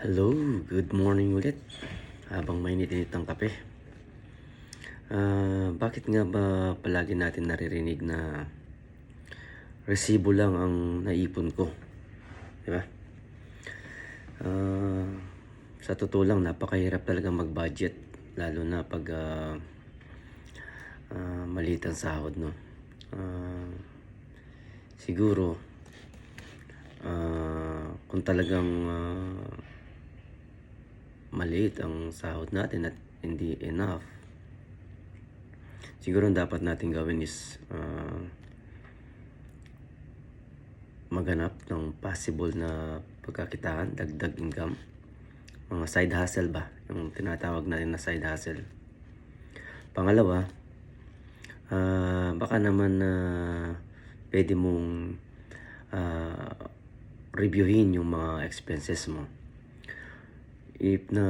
Hello, good morning ulit. Habang mainit-init ang kape. Ah, bakit nga ba palagi natin naririnig na resibo lang ang naipon ko? Di ba? Ah, sa totoo lang, napakahirap talaga mag-budget. Lalo na pag ah, ah, maliit ang sahod, no? Ah, siguro, ah, kung talagang ah, maliit ang sahod natin at hindi enough, siguro ang dapat natin gawin is ah, maghanap ng possible na pagkakitaan, dagdag income. Mga side hustle ba? Yung tinatawag natin na side hustle. Pangalawa, ah, baka naman na pwede mong ah, reviewin yung mga expenses mo if na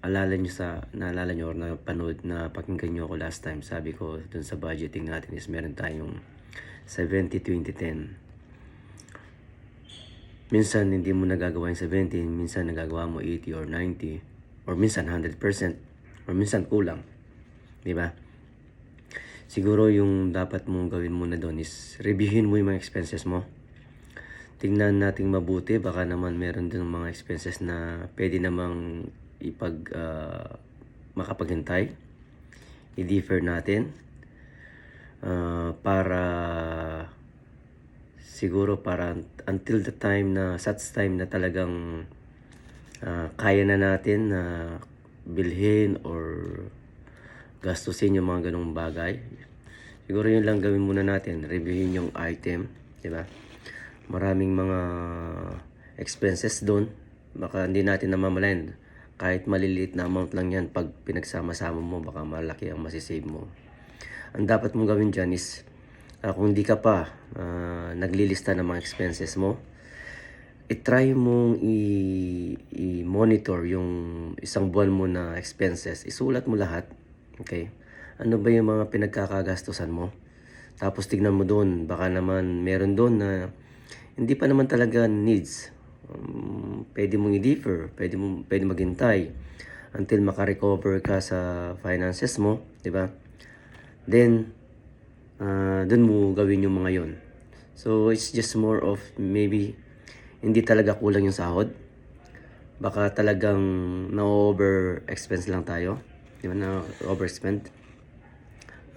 alala nyo sa naalala nyo or na panood na pakinggan nyo ako last time sabi ko dun sa budgeting natin is meron tayong 70 20 10 minsan hindi mo nagagawa yung 70 minsan nagagawa mo 80 or 90 or minsan 100% or minsan kulang di ba? Siguro yung dapat mong gawin muna doon is reviewin mo yung mga expenses mo tingnan nating mabuti. Baka naman meron din mga expenses na pwede namang ipag ah, makapaghintay. I-defer natin ah, para siguro para until the time na such time na talagang ah, kaya na natin na bilhin or gastusin yung mga ganong bagay. Siguro yun lang gawin muna natin. Reviewin yung item di ba maraming mga expenses doon. Baka hindi natin namamalayan. Kahit maliliit na amount lang yan, pag pinagsama-sama mo, baka malaki ang masisave mo. Ang dapat mong gawin dyan is, ah, kung hindi ka pa ah, naglilista ng mga expenses mo, i-try mong i-monitor yung isang buwan mo na expenses. Isulat mo lahat. Okay? Ano ba yung mga pinagkakagastusan mo? Tapos tignan mo doon, baka naman meron doon na hindi pa naman talaga needs. Um, pwede mong i-defer, pwede, mong, pwede maghintay until makarecover ka sa finances mo, di ba? Then, uh, dun mo gawin yung mga yon. So, it's just more of maybe hindi talaga kulang yung sahod. Baka talagang na-over expense lang tayo. Di ba? Na-overspend.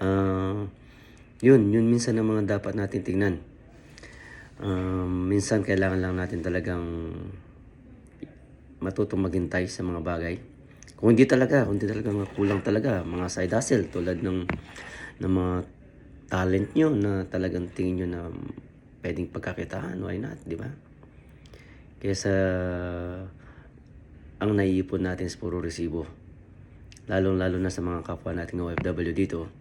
Uh, yun, yun minsan ang mga dapat natin tingnan um, minsan kailangan lang natin talagang matutong maghintay sa mga bagay. Kung hindi talaga, kung hindi talaga kulang talaga, mga side hustle tulad ng, ng mga talent nyo na talagang tingin nyo na pwedeng pagkakitaan, why not, di ba? Kesa ang naiipon natin is puro resibo. Lalong-lalo na sa mga kapwa nating OFW dito,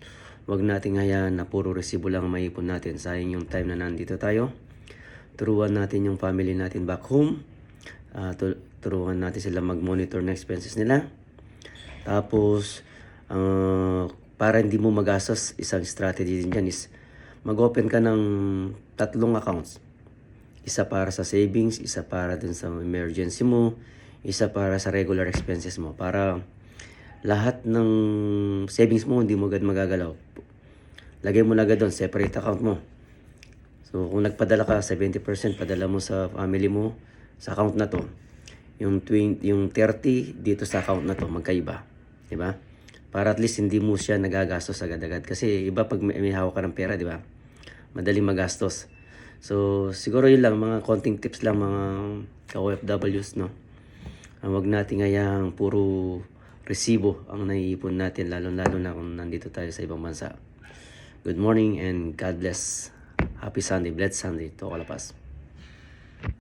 wag nating hayaan na puro resibo lang ang maipon natin. Sayang yung time na nandito tayo turuan natin yung family natin back home. Uh, tu- turuan natin sila mag-monitor ng expenses nila. Tapos, uh, para hindi mo magastos, isang strategy din dyan is mag-open ka ng tatlong accounts. Isa para sa savings, isa para dun sa emergency mo, isa para sa regular expenses mo. Para lahat ng savings mo hindi mo agad magagalaw. Lagay mo na agad doon, separate account mo. So, kung nagpadala ka, 70% padala mo sa family mo sa account na to. Yung, 20, yung 30 dito sa account na to, magkaiba. Di ba? Para at least hindi mo siya nagagastos agad-agad. Kasi iba pag may, may hawak ka ng pera, di ba? Madaling magastos. So, siguro yun lang, mga konting tips lang mga ka-OFWs, no? Uh, wag natin ngayang puro resibo ang naiipon natin, lalo-lalo na kung nandito tayo sa ibang bansa. Good morning and God bless. Happy Sunday, blessed Sunday to all of us.